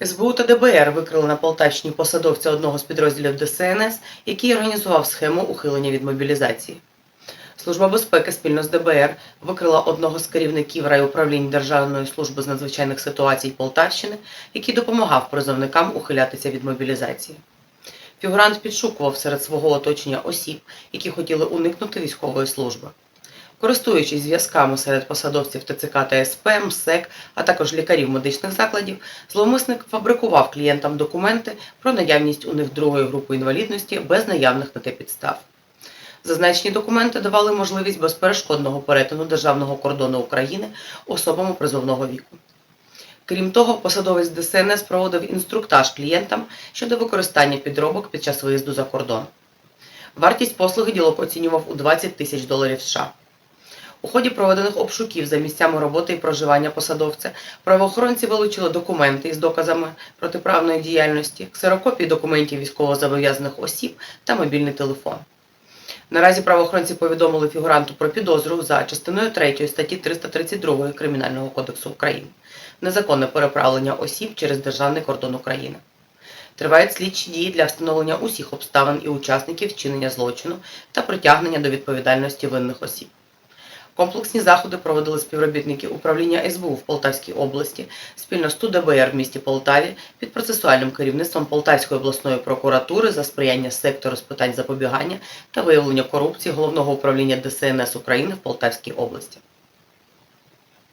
СБУ та ДБР викрили на Полтавщині посадовця одного з підрозділів ДСНС, який організував схему ухилення від мобілізації. Служба безпеки спільно з ДБР викрила одного з керівників райуправлінь Державної служби з надзвичайних ситуацій Полтавщини, який допомагав призовникам ухилятися від мобілізації. Фігурант підшукував серед свого оточення осіб, які хотіли уникнути військової служби. Користуючись зв'язками серед посадовців ТЦК та СП, МСЕК, а також лікарів медичних закладів, зловмисник фабрикував клієнтам документи про наявність у них другої групи інвалідності без наявних на те підстав. Зазначені документи давали можливість безперешкодного перетину державного кордону України особам призовного віку. Крім того, посадовець ДСНС проводив інструктаж клієнтам щодо використання підробок під час виїзду за кордон. Вартість послуги ділок оцінював у 20 тисяч доларів США. У ході проведених обшуків за місцями роботи і проживання посадовця правоохоронці вилучили документи із доказами протиправної діяльності, ксерокопії документів військовозобов'язаних осіб та мобільний телефон. Наразі правоохоронці повідомили фігуранту про підозру за частиною 3 статті 332 Кримінального кодексу України незаконне переправлення осіб через державний кордон України. Тривають слідчі дії для встановлення усіх обставин і учасників вчинення злочину та притягнення до відповідальності винних осіб. Комплексні заходи проводили співробітники управління СБУ в Полтавській області спільно з ТУДБР в місті Полтаві під процесуальним керівництвом Полтавської обласної прокуратури за сприяння сектору з питань запобігання та виявлення корупції Головного управління ДСНС України в Полтавській області.